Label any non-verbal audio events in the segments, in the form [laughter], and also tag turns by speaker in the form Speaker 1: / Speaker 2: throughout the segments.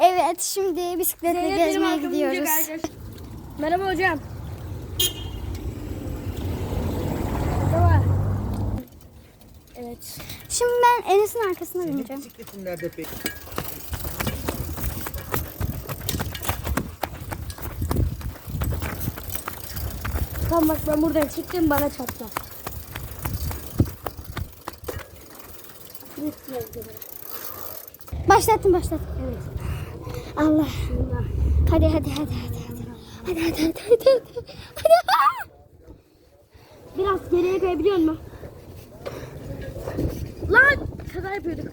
Speaker 1: Evet şimdi bisikletle
Speaker 2: Zeynep
Speaker 1: gezmeye gidiyoruz.
Speaker 2: arkadaşlar. Merhaba hocam. Merhaba. Evet.
Speaker 1: Şimdi ben Enes'in arkasına bineceğim.
Speaker 3: Bisikletin nerede peki?
Speaker 2: Tamam bak ben buradan çıktım bana çarptı.
Speaker 1: Başlattım başlattım.
Speaker 2: Evet.
Speaker 1: Allah. Hadi hadi hadi hadi. Hadi hadi hadi hadi. Hadi. hadi.
Speaker 2: Biraz geriye kayabiliyor musun? Lan! Kaza yapıyorduk.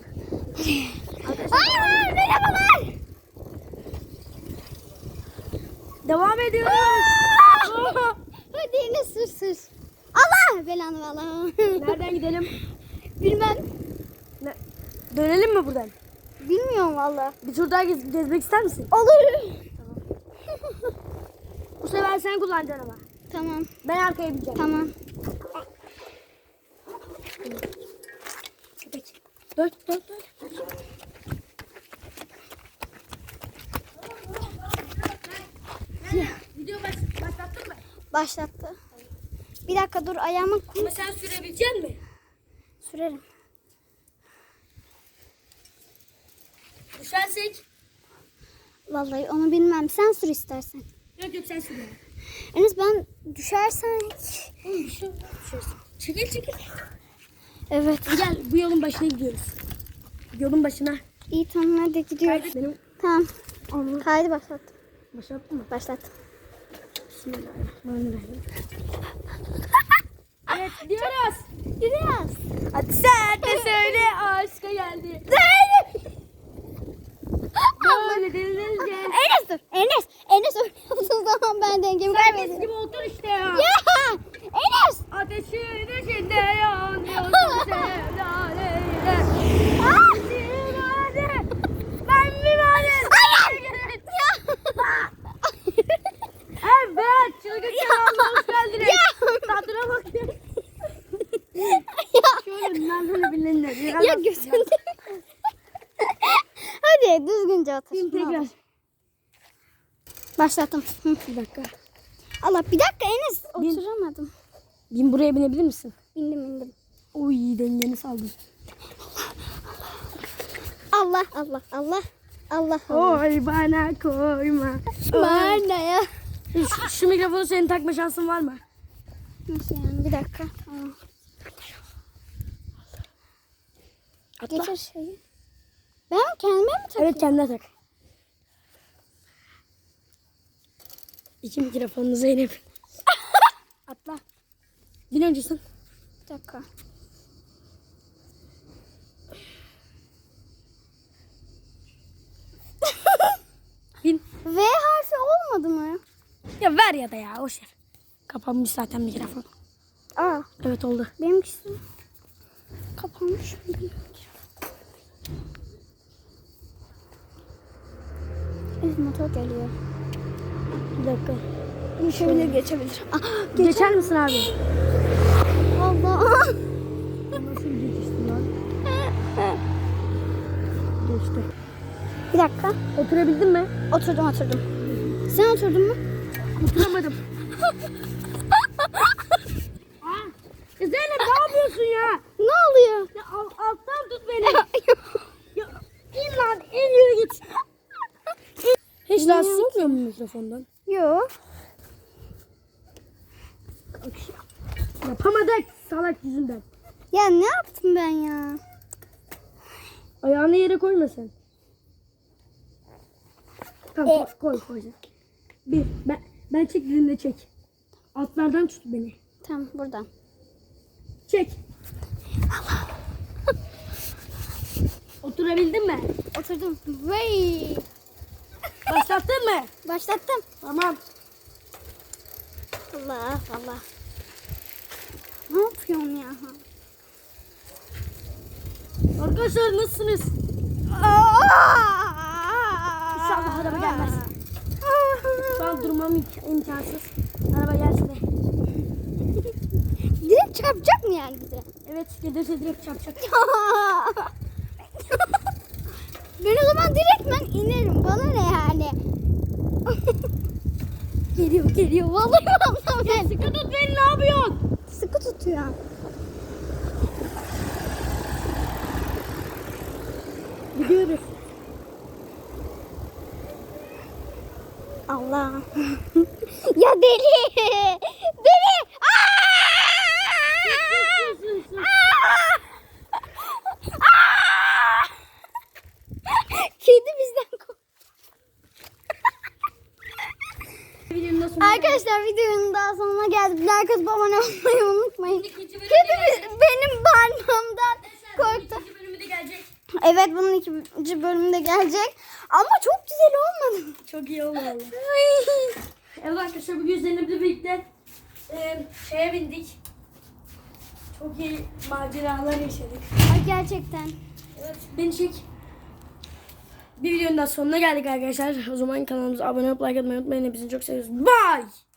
Speaker 1: Aa, merhabalar.
Speaker 2: Devam ediyoruz. [laughs]
Speaker 1: Hadi Enes sür sür. Allah belanı valla.
Speaker 2: Nereden gidelim?
Speaker 1: Bilmem.
Speaker 2: Ne? Dönelim mi buradan?
Speaker 1: Bilmiyorum valla.
Speaker 2: Bir tur daha gez- gezmek ister misin?
Speaker 1: Olur. [laughs]
Speaker 2: Bu sefer sen kullanacaksın ama.
Speaker 1: Tamam
Speaker 2: Ben arkaya bineceğim.
Speaker 1: tamam.
Speaker 2: Dört, dört, dört. Video baş, başlattın mı?
Speaker 1: Başlattı. Bir dakika dur ayağımı kum
Speaker 2: Ama sen sürebilecek misin?
Speaker 1: sürerim.
Speaker 2: Düşersek.
Speaker 1: Vallahi onu bilmem. Sen sür istersen.
Speaker 2: Yok yok sen süre.
Speaker 1: Enes ben.
Speaker 2: Oğlum. Düşersin. Çekil çekil.
Speaker 1: Evet.
Speaker 2: Gel bu yolun başına gidiyoruz. Yolun başına.
Speaker 1: İyi tamam hadi gidiyoruz.
Speaker 2: Benim
Speaker 1: Tamam. Kaydı başlattım.
Speaker 2: başlattın mı?
Speaker 1: Başlattım.
Speaker 2: Bismillahirrahmanirrahim. evet gidiyoruz.
Speaker 1: Gidiyoruz.
Speaker 2: Hadi sen
Speaker 1: Enes dur. Enes. Enes yaptığın zaman ben dengemi kaybederim.
Speaker 2: gibi otur işte ya.
Speaker 1: Ya! Enes!
Speaker 2: Ateşin içinde yanıyorsun sevdaleyle.
Speaker 1: Ah!
Speaker 2: Hadi. Ben mi varım?
Speaker 1: Hayır! Ya!
Speaker 2: Evet. Çılgın kanalına hoş geldiniz.
Speaker 1: Ya!
Speaker 2: Tadına bakın.
Speaker 1: ya!
Speaker 2: Şöyle nazını bilinler.
Speaker 1: Ya gözünde. Düzgünce otur.
Speaker 2: Şimdi tekrar.
Speaker 1: Başlattım. Hı.
Speaker 2: Bir dakika.
Speaker 1: Allah bir dakika Enes. Oturamadım.
Speaker 2: Bin buraya binebilir misin?
Speaker 1: Bindim bindim.
Speaker 2: Uy dengeni saldın.
Speaker 1: Allah Allah Allah. Allah Allah.
Speaker 2: Oy bana koyma.
Speaker 1: Bana ya.
Speaker 2: Şu, şu mikrofonu senin takma şansın var mı?
Speaker 1: Nasıl yani? Bir dakika. Tamam.
Speaker 2: Atla.
Speaker 1: Getir şeyi. Ben kendime mi takayım?
Speaker 2: Evet kendine tak. İki mikrofonlu Zeynep. [laughs] Atla. Bin öncesin.
Speaker 1: Bir dakika. [laughs]
Speaker 2: Bin.
Speaker 1: V harfi olmadı mı?
Speaker 2: Ya ver ya da ya boş ver. Kapanmış zaten mikrofon.
Speaker 1: Aa
Speaker 2: Evet oldu.
Speaker 1: benimkisi kapanmış. Evet motor geliyor.
Speaker 2: Bir dakika.
Speaker 1: Şöyle geçebilir. Aa,
Speaker 2: Geçer misin abi?
Speaker 1: Allah.
Speaker 2: Nasıl geçiştin lan? Geçti.
Speaker 1: Bir dakika.
Speaker 2: Oturabildin mi?
Speaker 1: Oturdum oturdum. Sen oturdun mu?
Speaker 2: Oturamadım. Aa, e Zeynep ne yapıyorsun ya?
Speaker 1: Ne oluyor?
Speaker 2: Ya al, alttan tut beni. [laughs] ya in lan in yürü git. Hiç rahatsız olmuyor mu mikrofondan?
Speaker 1: Yok.
Speaker 2: Yapamadık salak yüzünden.
Speaker 1: Ya ne yaptım ben ya?
Speaker 2: Ayağını yere koyma sen. Tamam koy koy koy. Bir ben ben çek dilinde çek. Altlardan tut beni.
Speaker 1: Tamam buradan.
Speaker 2: Çek. Oturabildin mi?
Speaker 1: Oturdum. Vay.
Speaker 2: Başlattın mı?
Speaker 1: Başlattım.
Speaker 2: Tamam.
Speaker 1: Allah Allah. Ne yapıyorsun ya?
Speaker 2: Arkadaşlar nasılsınız? İnşallah araba gelmez. Şu an durmam imk- imkansız. Araba gelse de. [laughs]
Speaker 1: Direkt çarpacak mı yani bize?
Speaker 2: Evet gelirse direkt çarpacak. [laughs]
Speaker 1: geliyor. Vallahi anlamıyorum. Ya sıkı tut beni ne yapıyorsun? Sıkı tutuyor. Gidiyoruz. Allah. [laughs] ya deli. Deli. Aa! Arkadaşlar videonun daha sonuna geldik. Like atıp abone olmayı unutmayın. Kedi benim parmağımdan korktu.
Speaker 2: İkinci bölümü de gelecek.
Speaker 1: Evet bunun ikinci bölümde gelecek. Ama çok güzel olmadı.
Speaker 2: Çok iyi.
Speaker 1: Ay.
Speaker 2: Evet arkadaşlar bugün Zeynep'le birlikte e, şeye bindik. Çok iyi maceralar yaşadık.
Speaker 1: Ay gerçekten.
Speaker 2: Evet beni çek. Bir videonun daha sonuna geldik arkadaşlar. O zaman kanalımıza abone olup like atmayı unutmayın. Hepinizi çok seviyoruz. Bye.